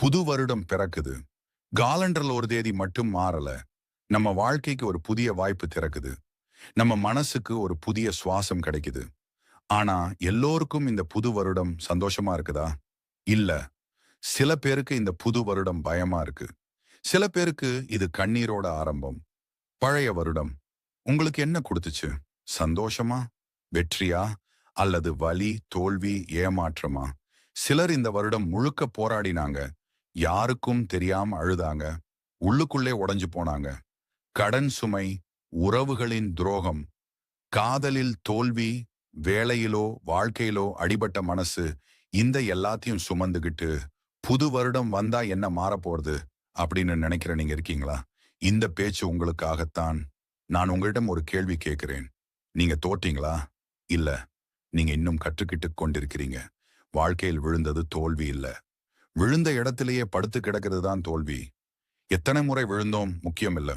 புது வருடம் பிறக்குது. காலண்டர்ல ஒரு தேதி மட்டும் மாறல. நம்ம வாழ்க்கைக்கு ஒரு புதிய வாய்ப்பு திறக்குது. நம்ம மனசுக்கு ஒரு புதிய சுவாசம் கிடைக்குது. ஆனா எல்லோருக்கும் இந்த புது வருடம் சந்தோஷமா இருக்குதா? இல்ல. சில பேருக்கு இந்த புது வருடம் பயமா இருக்கு. சில பேருக்கு இது கண்ணீரோட ஆரம்பம். பழைய வருடம். உங்களுக்கு என்ன கொடுத்துச்சு? சந்தோஷமா? வெற்றியா? அல்லது வலி தோல்வி ஏமாற்றமா? சிலர் இந்த வருடம் முழுக்க போராடினாங்க. யாருக்கும் தெரியாம அழுதாங்க. உள்ளுக்குள்ளே உடைஞ்சு போனாங்க. கடன் சுமை உறவுகளின் துரோகம் காதலில் தோல்வி வேலையிலோ வாழ்க்கையிலோ அடிபட்ட மனசு இந்த எல்லாத்தையும் சுமந்துகிட்டு புது வருடம் வந்தா என்ன மாறப்போறது அப்படின்னு நினைக்கிற நீங்க இருக்கீங்களா? இந்த பேச்சு உங்களுக்காகத்தான் நான் உங்களிடம் ஒரு கேள்வி கேட்கிறேன். நீங்க தோட்டீங்களா இல்ல. நீங்க இன்னும் கற்றுக்கிட்டு கொண்டிருக்கிறீங்க. வாழ்க்கையில் விழுந்தது தோல்வி இல்ல. விழுந்த இடத்திலேயே படுத்து கிடக்கிறது தான் தோல்வி. எத்தனை முறை விழுந்தோம் முக்கியம் இல்லை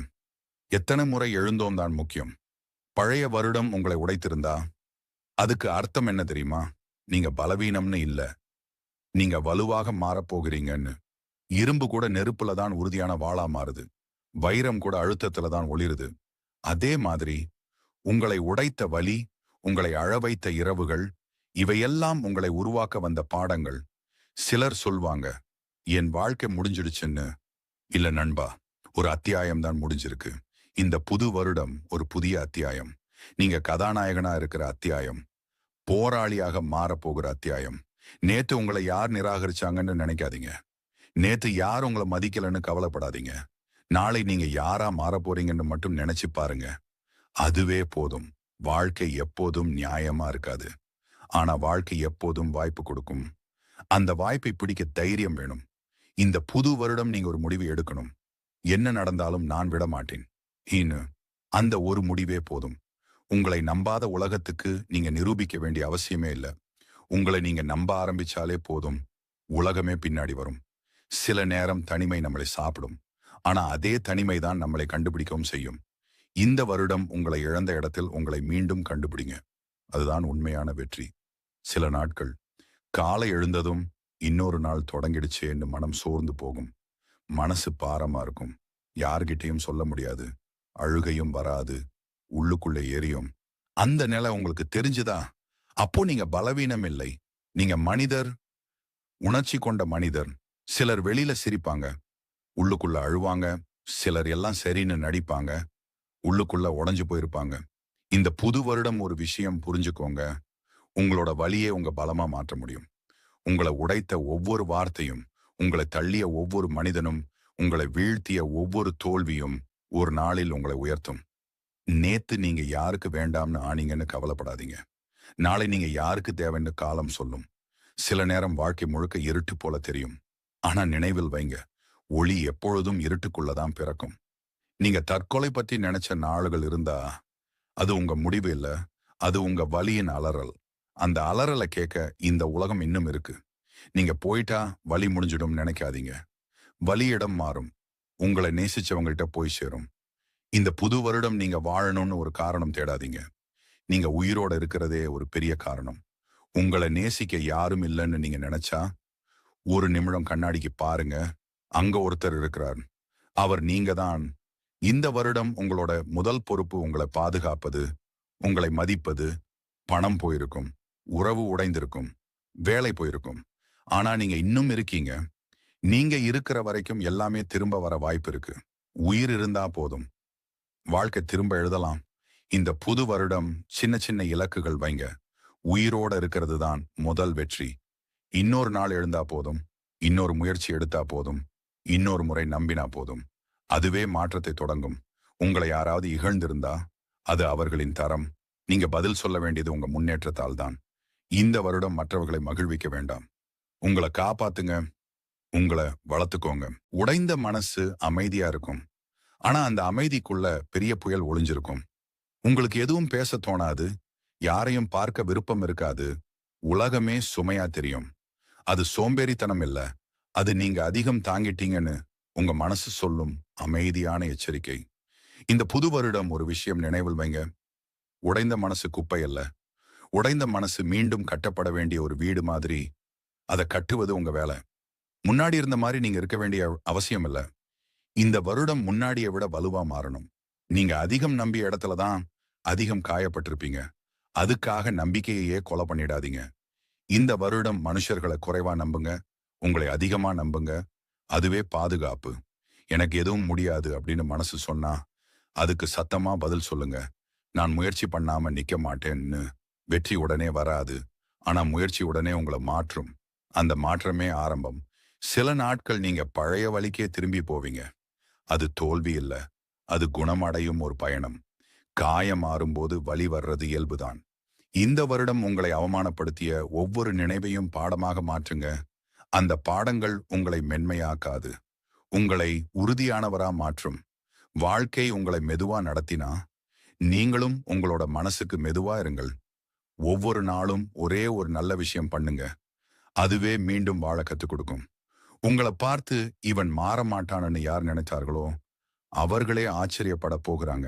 எத்தனை முறை எழுந்தோம் தான் முக்கியம். பழைய வருடம் உங்களை உடைத்திருந்தா? அதுக்கு அர்த்தம் என்ன தெரியுமா? நீங்க பலவீனம்னு இல்ல. நீங்க வலுவாக மாறப்போகிறீங்கன்னு இரும்பு கூட நெருப்புல தான் உறுதியான வாளா மாறுது. வைரம் கூட அழுத்தத்துல தான் ஒளிருது. அதே மாதிரி உங்களை உடைத்த வலி உங்களை அழவைத்த இரவுகள் இவையெல்லாம் உங்களை உருவாக்க வந்த பாடங்கள். சிலர் சொல்வாங்க என் வாழ்க்கை முடிஞ்சிடுச்சுன்னு. இல்ல நண்பா ஒரு அத்தியாயம் தான் முடிஞ்சிருக்கு. இந்த புது வருடம் ஒரு புதிய அத்தியாயம். நீங்க கதாநாயகனா இருக்கிற அத்தியாயம். போராளியாக மாறப்போகிற அத்தியாயம். நேத்து உங்களை யார் நிராகரிச்சாங்கன்னு நினைக்காதீங்க. நேத்து யார் உங்களை மதிக்கலன்னு கவலைப்படாதீங்க. நாளை நீங்க யாரா மாற போறீங்கன்னு மட்டும் நினைச்சு பாருங்க. அதுவே போதும். வாழ்க்கை எப்போதும் நியாயமா இருக்காது. ஆனா வாழ்க்கை எப்போதும் வாய்ப்பு கொடுக்கும். அந்த வாய்ப்பை பிடிக்க தைரியம் வேணும். இந்த புது வருடம் நீங்க ஒரு முடிவு எடுக்கணும். என்ன நடந்தாலும் நான் விட மாட்டேன். ஈனு அந்த ஒரு முடிவே போதும். உங்களை நம்பாத உலகத்துக்கு நீங்க நிரூபிக்க வேண்டிய அவசியமே இல்லை. உங்களை நீங்க நம்ப ஆரம்பிச்சாலே போதும். உலகமே பின்னாடி வரும். சில நேரம் தனிமை நம்மளை சாப்பிடும். ஆனா அதே தனிமை தான் நம்மளை கண்டுபிடிக்கவும் செய்யும். இந்த வருடம் உங்களை இழந்த இடத்தில் உங்களை மீண்டும் கண்டுபிடிங்க. அதுதான் உண்மையான வெற்றி. சில நாட்கள் காலை எழுந்ததும் இன்னொரு நாள் தொடங்கிடுச்சேன்னு மனம் சோர்ந்து போகும். மனசு பாரமா இருக்கும். யார்கிட்டயும் சொல்ல முடியாது. அழுகையும் வராது. உள்ளுக்குள்ள எரியும் அந்த நிலை உங்களுக்கு தெரிஞ்சுதா? அப்போ நீங்க பலவீனம் இல்லை. நீங்க மனிதர் உணர்ச்சி கொண்ட மனிதர். சிலர் வெளியில சிரிப்பாங்க. உள்ளுக்குள்ள அழுவாங்க. சிலர் எல்லாம் சரின்னு நடிப்பாங்க. உள்ளுக்குள்ள உடைஞ்சு போயிருப்பாங்க. இந்த புது வருடம் ஒரு விஷயம் புரிஞ்சுக்கோங்க. உங்களோட வழியே உங்க பலமா மாற்ற முடியும். உங்களை உடைத்த ஒவ்வொரு வார்த்தையும் உங்களை தள்ளிய ஒவ்வொரு மனிதனும் உங்களை வீழ்த்திய ஒவ்வொரு தோல்வியும் ஒரு நாளில் உங்களை உயர்த்தும். நேத்து நீங்க யாருக்கு வேண்டாம்னு ஆனீங்கன்னு கவலைப்படாதீங்க. நாளை நீங்க யாருக்கு தேவைன்னு காலம் சொல்லும். சில நேரம் வாழ்க்கை முழுக்க இருட்டு போல தெரியும். ஆனா நினைவில் வைங்க ஒளி எப்பொழுதும் இருட்டுக்குள்ளதான் பிறக்கும். நீங்க தற்கொலை பத்தி நினைச்ச நாளுகள் இருந்தா அது உங்க முடிவு இல்ல அது உங்க வலியின் அலறல். அந்த அலறலை கேட்க இந்த உலகம் இன்னும் இருக்கு. நீங்க போயிட்டா வலி முடிஞ்சிடும் நினைக்காதீங்க. வழி இடம் மாறும். உங்களை நேசிச்சவங்கள்ட்ட போய் சேரும். இந்த புது வருடம் நீங்க வாழணும்னு ஒரு காரணம் தேடாதீங்க. நீங்க உயிரோட இருக்கிறதே ஒரு பெரிய காரணம். உங்களை நேசிக்க யாரும் இல்லைன்னு நீங்க நினைச்சா ஒரு நிமிடம் கண்ணாடிக்கு பாருங்க. அங்க ஒருத்தர் இருக்கிறார். அவர் நீங்க தான். இந்த வருடம் உங்களோட முதல் பொறுப்பு உங்களை பாதுகாப்பது உங்களை மதிப்பது பணம் போயிருக்கும். உறவு உடைந்திருக்கும் வேலை போயிருக்கும். ஆனா நீங்க இன்னும் இருக்கீங்க. நீங்க இருக்கிற வரைக்கும் எல்லாமே திரும்ப வர வாய்ப்பு இருக்கு. உயிர் இருந்தா போதும். வாழ்க்கை திரும்ப எழுதலாம். இந்த புது வருடம் சின்ன சின்ன இலக்குகள் வைங்க. உயிரோட இருக்கிறது தான் முதல் வெற்றி. இன்னொரு நாள் எழுந்தா போதும். இன்னொரு முயற்சி எடுத்தா போதும். இன்னொரு முறை நம்பினா போதும். அதுவே மாற்றத்தை தொடங்கும். உங்களை யாராவது இகழ்ந்திருந்தா அது அவர்களின் தரம். நீங்க பதில் சொல்ல வேண்டியது உங்க முன்னேற்றத்தால் தான். இந்த வருடம் மற்றவர்களை மகிழ்விக்க வேண்டாம். உங்களை காப்பாத்துங்க. உங்களை வளர்த்துக்கோங்க. உடைந்த மனசு அமைதியா இருக்கும். ஆனா அந்த அமைதிக்குள்ள பெரிய புயல் ஒளிஞ்சிருக்கும். உங்களுக்கு எதுவும் பேச தோணாது. யாரையும் பார்க்க விருப்பம் இருக்காது. உலகமே சுமையா தெரியும். அது சோம்பேறித்தனம் இல்ல. அது நீங்க அதிகம் தாங்கிட்டீங்கன்னு உங்க மனசு சொல்லும் அமைதியான எச்சரிக்கை. இந்த புது வருடம் ஒரு விஷயம் நினைவில் வைங்க. உடைந்த மனசு குப்பை அல்ல. உடைந்த மனசு மீண்டும் கட்டப்பட வேண்டிய ஒரு வீடு மாதிரி அதை கட்டுவது உங்க வேலை. முன்னாடி இருந்த மாதிரி நீங்க இருக்க வேண்டிய அவசியம் இல்லை. இந்த வருடம் முன்னாடியை விட வலுவா மாறணும். நீங்க அதிகம் நம்பிய இடத்துல தான் அதிகம் காயப்பட்டிருப்பீங்க. அதுக்காக நம்பிக்கையையே கொலை பண்ணிடாதீங்க. இந்த வருடம் மனுஷர்களை குறைவா நம்புங்க. உங்களை அதிகமா நம்புங்க. அதுவே பாதுகாப்பு. எனக்கு எதுவும் முடியாது அப்படின்னு மனசு சொன்னா அதுக்கு சத்தமா பதில் சொல்லுங்க. நான் முயற்சி பண்ணாம நிக்க மாட்டேன்னு வெற்றி உடனே வராது. ஆனா முயற்சி உடனே உங்களை மாற்றும். அந்த மாற்றமே ஆரம்பம். சில நாட்கள் நீங்க பழைய வழிக்கே திரும்பி போவீங்க. அது தோல்வி இல்ல. அது குணமடையும் ஒரு பயணம். காயம் மாறும்போது வழி வர்றது இயல்புதான். இந்த வருடம் உங்களை அவமானப்படுத்திய ஒவ்வொரு நினைவையும் பாடமாக மாற்றுங்க. அந்த பாடங்கள் உங்களை மென்மையாக்காது. உங்களை உறுதியானவரா மாற்றும். வாழ்க்கை உங்களை மெதுவா நடத்தினா நீங்களும் உங்களோட மனசுக்கு மெதுவா இருங்கள். ஒவ்வொரு நாளும் ஒரே ஒரு நல்ல விஷயம் பண்ணுங்க. அதுவே மீண்டும் வாழ கத்துக் கொடுக்கும். உங்களை பார்த்து இவன் மாற மாட்டான்னு யார் நினைச்சார்களோ அவர்களே ஆச்சரியப்பட போகிறாங்க.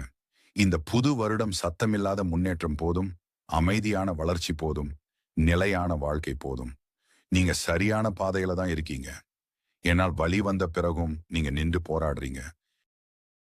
இந்த புது வருடம் சத்தமில்லாத முன்னேற்றம் போதும் அமைதியான வளர்ச்சி போதும் நிலையான வாழ்க்கை போதும். நீங்க சரியான பாதையில தான் இருக்கீங்க. ஏன்னால் வழி வந்த பிறகும் நீங்க நின்று போராடுறீங்க.